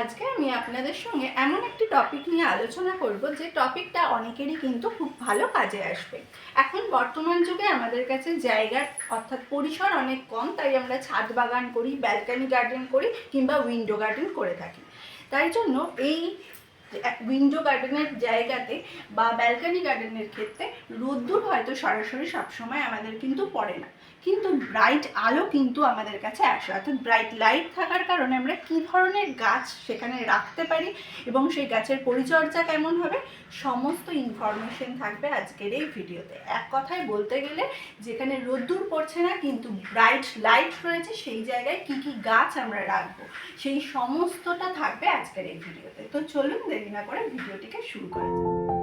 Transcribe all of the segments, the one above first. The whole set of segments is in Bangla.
আজকে আমি আপনাদের সঙ্গে এমন একটি টপিক নিয়ে আলোচনা করব, যে টপিকটা অনেকেরই কিন্তু খুব ভালো কাজে আসবে। এখন বর্তমান যুগে আমাদের কাছে জায়গার অর্থাৎ পরিসর অনেক কম, তাই আমরা ছাদ বাগান করি ব্যালকানি গার্ডেন করি, কিংবা উইন্ডো গার্ডেন করে থাকি। তাই জন্য এই উইন্ডো গার্ডেনের জায়গাতে বা ব্যালকানি গার্ডেনের ক্ষেত্রে রোদ্দুর হয়তো সরাসরি সবসময় আমাদের কিন্তু পড়ে না। কিন্তু ব্রাইট আলো কিন্তু আমাদের কাছে আসে। অর্থাৎ ব্রাইট লাইট থাকার কারণে আমরা কী ধরনের গাছ সেখানে রাখতে পারি এবং সেই গাছের পরিচর্যা কেমন হবে, সমস্ত ইনফরমেশন থাকবে আজকের এই ভিডিওতে। এক কথায় বলতে গেলে, যেখানে রোদ্দুর পড়ছে না, কিন্তু ব্রাইট লাইট রয়েছে, সেই জায়গায় কি কি গাছ আমরা রাখব, সেই সমস্তটা থাকবে আজকের এই ভিডিওতে। তো চলুন দেরি না করে ভিডিওটিকে শুরু করা যাক।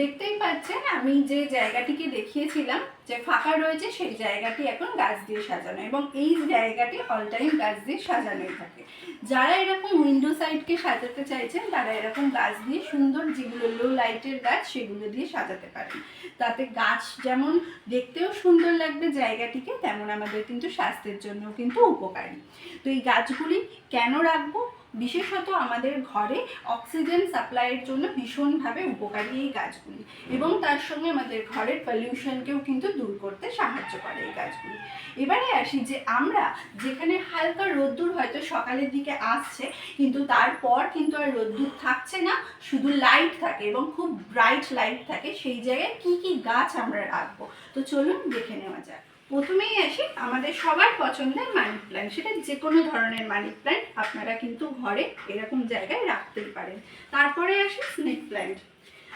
দেখতেই পাচ্ছেন, আমি যে জায়গাটিকে দেখিয়েছিলাম, যে ফাঁকা রয়েছে, সেই জায়গাটি এখন গাছ দিয়ে সাজানো এবং এই জায়গাটি অল টাইম গাছ দিয়ে সাজানোই থাকে। যারা এরকম উইন্ডো সাইডকে সাজাতে চাইছেন, তারা এরকম গাছ দিয়ে সুন্দর যেগুলো লো লাইটের গাছ, সেগুলো দিয়ে সাজাতে পারেন। তাতে গাছ যেমন দেখতেও সুন্দর লাগবে জায়গাটিকে, তেমন আমাদের কিন্তু স্বাস্থ্যের জন্য কিন্তু উপকারী। তো এই গাছগুলি কেন রাখব? বিশেষত আমাদের ঘরে অক্সিজেন সাপ্লাইয়ের জন্য ভীষণভাবে উপকারী এই গাছগুলি। এবং তার সঙ্গে আমাদের ঘরের পলিউশনকেও কিন্তু দূর করতে সাহায্য করে এই গাছগুলি। এবারে আসি যে আমরা যেখানে হালকা রোদ্দুর হয়তো সকালের দিকে আসছে, কিন্তু তারপর কিন্তু আর রোদ্দুর থাকছে না, শুধু লাইট থাকে এবং খুব ব্রাইট লাইট থাকে। সেই জায়গায় কি কি গাছ আমরা রাখব? তো চলুন দেখে নেওয়া যাক। প্রথমেই আসি আমাদের সবার পছন্দের মানি প্ল্যান্ট সেটা যে কোনো ধরনের মানি প্ল্যান্ট আপনারা কিন্তু ঘরে এরকম জায়গায় রাখতেই পারেন। তারপরে আসি স্নেক প্ল্যান্ট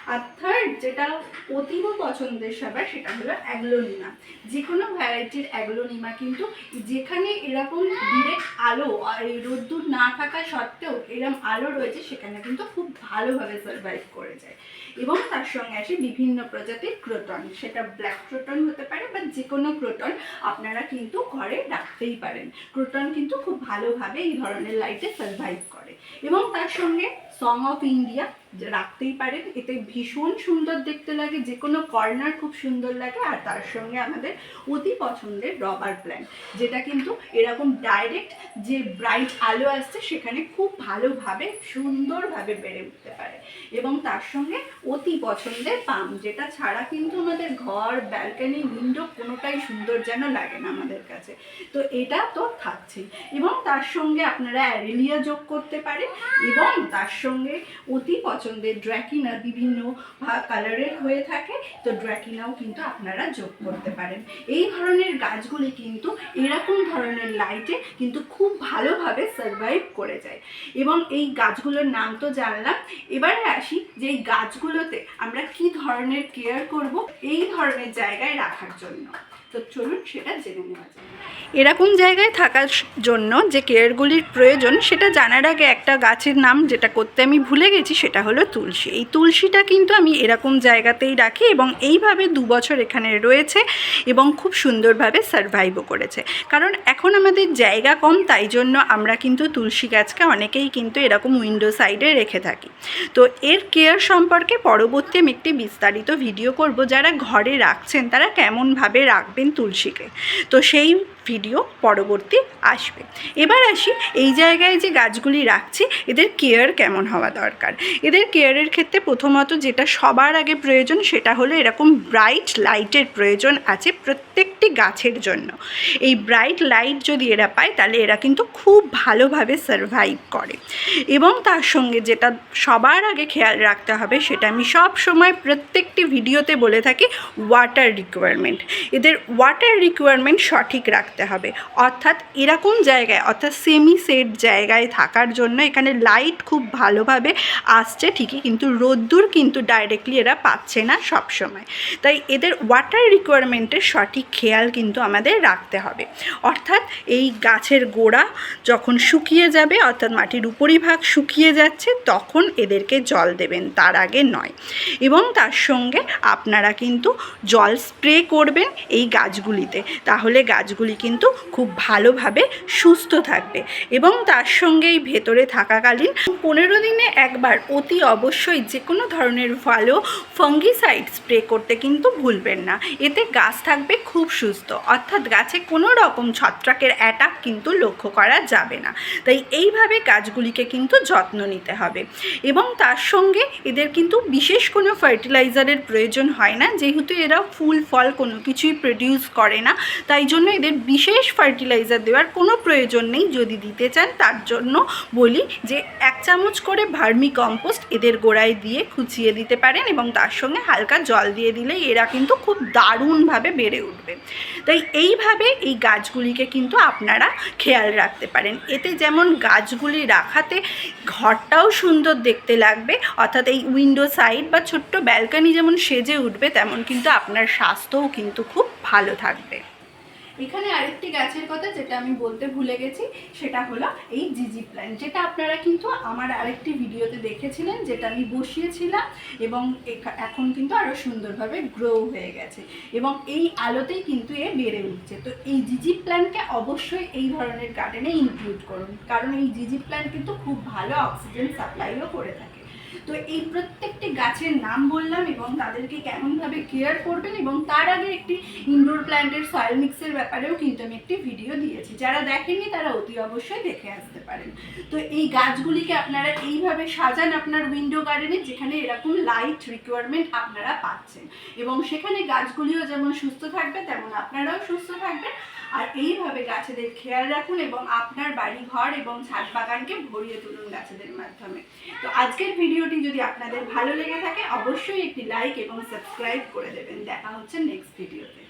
আর থার্ড যেটা অতীব পছন্দের সবার সেটা হলো অ্যাগ্লোনিমা। যে কোনো ভ্যারাইটির অ্যাগ্লোনিমা কিন্তু যেখানে এরকম ডিরেক্ট আলো আর রোদ্দুর না থাকা সত্ত্বেও এরকম আলো রয়েছে, সেখানে কিন্তু খুব ভালোভাবে সার্ভাইভ করে যায়। এবং তার সঙ্গে আসে বিভিন্ন প্রজাতির ক্রোটন, সেটা ব্ল্যাক ক্রোটন হতে পারে বা যে কোনো ক্রোটন আপনারা কিন্তু ঘরে রাখতেই পারেন। ক্রোটন কিন্তু খুব ভালোভাবে এই ধরনের লাইটে সার্ভাইভ করে। এবং তার সঙ্গে সং অফ ইন্ডিয়া রাখতেই পারেন। এতে ভীষণ সুন্দর দেখতে লাগে যে কোনো কর্নার খুব সুন্দর লাগে, আর তার সঙ্গে আমাদের অতি পছন্দের রবার প্ল্যান্ট যেটা কিন্তু এরকম ডাইরেক্ট যে ব্রাইট আলো আসছে, সেখানে খুব ভালোভাবে, সুন্দরভাবে বেড়ে উঠতে পারে। এবং তার সঙ্গে অতি পছন্দের পাম, যেটা ছাড়া কিন্তু আমাদের ঘর ব্যালকানি উইন্ডো কোনোটাই সুন্দর যেন লাগে না আমাদের কাছে। তো এটা তো থাকছেই। এবং তার সঙ্গে আপনারা অ্যারেলিয়া যোগ করতে পারেন, এবং তার সঙ্গে অতি পছন্দের ড্র্যাকিনা বিভিন্ন কালারের হয়ে থাকে, তো ড্র্যাকিনাও কিন্তু আপনারা যোগ করতে পারেন। এই ধরনের গাছগুলি কিন্তু এরকম ধরনের লাইটে কিন্তু খুব ভালোভাবে সার্ভাইভ করে যায়। এবং এই গাছগুলোর নাম তো জানলাম। এবারে আসি যে এই গাছগুলোতে আমরা কি ধরনের কেয়ার করব, এই ধরনের জায়গায় রাখার জন্য। সেটা এরকম জায়গায় থাকার জন্য যে কেয়ারগুলির প্রয়োজন, সেটা জানার আগে একটা গাছের নাম যেটা করতে আমি ভুলে গেছি, সেটা হলো তুলসী। এই তুলসীটা কিন্তু আমি এরকম জায়গাতেই রাখি এবং এইভাবে দু বছর এখানে রয়েছে এবং খুব সুন্দরভাবে সার্ভাইভও করেছে। কারণ এখন আমাদের জায়গা কম, তাই জন্য আমরা কিন্তু তুলসী গাছকে অনেকেই কিন্তু এরকম উইন্ডো সাইডে রেখে থাকি। তো এর কেয়ার সম্পর্কে পরবর্তী আমি একটি বিস্তারিত ভিডিও করব, যারা ঘরে রাখছেন, তারা কেমনভাবে রাখবেন তুলসীকে। তো সেই ভিডিও পরবর্তী আসবে। এবার আসি এই জায়গায় যে গাছগুলি রাখছি, এদের কেয়ার কেমন হওয়া দরকার? এদের কেয়ারের ক্ষেত্রে প্রথমত যেটা সবার আগে প্রয়োজন সেটা হলো এরকম ব্রাইট লাইটের প্রয়োজন আছে প্রত্যেকটি গাছের জন্য। এই ব্রাইট লাইট যদি এরা পায়, তাহলে এরা কিন্তু খুব ভালোভাবে সার্ভাইভ করে। এবং তার সঙ্গে যেটা সবার আগে খেয়াল রাখতে হবে সেটা আমি সব সময় প্রত্যেকটি ভিডিওতে বলে থাকি ওয়াটার রিকোয়ারমেন্ট এদের ওয়াটার রিকোয়ারমেন্ট সঠিক রাখতে হবে। অর্থাৎ এরকম জায়গায়, অর্থাৎ সেমি সেট জায়গায় থাকার জন্য এখানে লাইট খুব ভালোভাবে আসছে ঠিকই, কিন্তু রোদ্দুর কিন্তু ডাইরেক্টলি এরা পাচ্ছে না সব সময় তাই এদের ওয়াটার রিকোয়ারমেন্টের সঠিক খেয়াল কিন্তু আমাদের রাখতে হবে। অর্থাৎ এই গাছের গোড়া যখন শুকিয়ে যাবে, অর্থাৎ মাটির উপরিভাগ শুকিয়ে যাচ্ছে, তখন এদেরকে জল দেবেন, তার আগে নয়। এবং তার সঙ্গে আপনারা কিন্তু জল স্প্রে করবেন এই গাছগুলিতে। তাহলে গাছগুলি কিন্তু খুব ভালোভাবে সুস্থ থাকবে। এবং তার সঙ্গে এই ভেতরে থাকাকালীন পনেরো দিনে একবার অতি অবশ্যই যে কোনো ধরনের ভালো ফাঙ্গিসাইড স্প্রে করতে কিন্তু ভুলবেন না। এতে গাছ থাকবে খুব সুস্থ। অর্থাৎ গাছে কোনো রকম ছত্রাকের অ্যাটাক কিন্তু লক্ষ্য করা যাবে না। তাই এইভাবে গাছগুলিকে কিন্তু যত্ন নিতে হবে। এবং তার সঙ্গে এদের কিন্তু বিশেষ কোনো ফার্টিলাইজারের প্রয়োজন হয় না। যেহেতু এরা ফুল, ফল কোনো কিছুই প্রডিউস করে না। তাই জন্য এদের বিশেষ ফার্টিলাইজার দেওয়ার কোনো প্রয়োজন নেই যদি দিতে চান, তার জন্য বলি যে এক চামচ করে ভার্মি কম্পোস্ট এদের গোড়ায় দিয়ে খুচিয়ে দিতে পারেন এবং তার সঙ্গে হালকা জল দিয়ে দিলে এরা কিন্তু খুব দারুণভাবে বেড়ে উঠবে। তাই এইভাবে এই গাছগুলিকে কিন্তু আপনারা খেয়াল রাখতে পারেন। এতে যেমন গাছগুলি রাখাতে ঘরটাও সুন্দর দেখতে লাগবে, অর্থাৎ এই উইন্ডো সাইড বা ছোট্ট ব্যালকানি যেমন সেজে উঠবে, তেমন কিন্তু আপনার স্বাস্থ্যও কিন্তু খুব ভালো থাকবে। এখানে আরেকটি গাছের কথা যেটা আমি বলতে ভুলে গেছি, সেটা হলো এই জিজি প্ল্যান্ট, যেটা আপনারা কিন্তু আমার আরেকটি ভিডিওতে দেখেছিলেন, যেটা আমি বসিয়েছিলাম এবং এখা- এখন কিন্তু আরও সুন্দরভাবে গ্রো হয়ে গেছে এবং এই আলোতেই কিন্তু এ বেড়ে উঠছে। তো এই জিজি প্ল্যান্টকে অবশ্যই এই ধরনের গার্ডেনে ইনক্লুড করুন, কারণ এই জিজি প্ল্যান্ট কিন্তু খুব ভালো অক্সিজেন সাপ্লাইও করে থাকে। তো এই প্রত্যেকটি গাছের নাম বললাম এবং তাদেরকে কেমনভাবে কেয়ার করবেন এবং তার আগে একটি ইনডোর প্ল্যান্টের সয়েল মিক্সের ব্যাপারেও কিন্তু আমি একটি ভিডিও দিয়েছি। যারা দেখেননি, তারা অতি অবশ্যই দেখে আসতে পারেন। তো এই গাছগুলিকে আপনারা এইভাবে সাজান আপনার উইন্ডো গার্ডেনে যেখানে এরকম লাইট রিকোয়ারমেন্ট আপনারা পাচ্ছেন। এবং সেখানে গাছগুলিও যেমন সুস্থ থাকবে, তেমন আপনারাও সুস্থ থাকবেন। আর এইভাবে গাছেদের খেয়াল রাখুন এবং আপনার বাড়ি ঘর এবং ছাদ বাগানকে ভরিয়ে তুলুন গাছেদের মাধ্যমে। তো আজকের ভিডিওটি যদি আপনাদের ভালো লেগে থাকে, অবশ্যই একটি লাইক এবং সাবস্ক্রাইব করে দেবেন। দেখা হচ্ছে নেক্সট ভিডিওতে।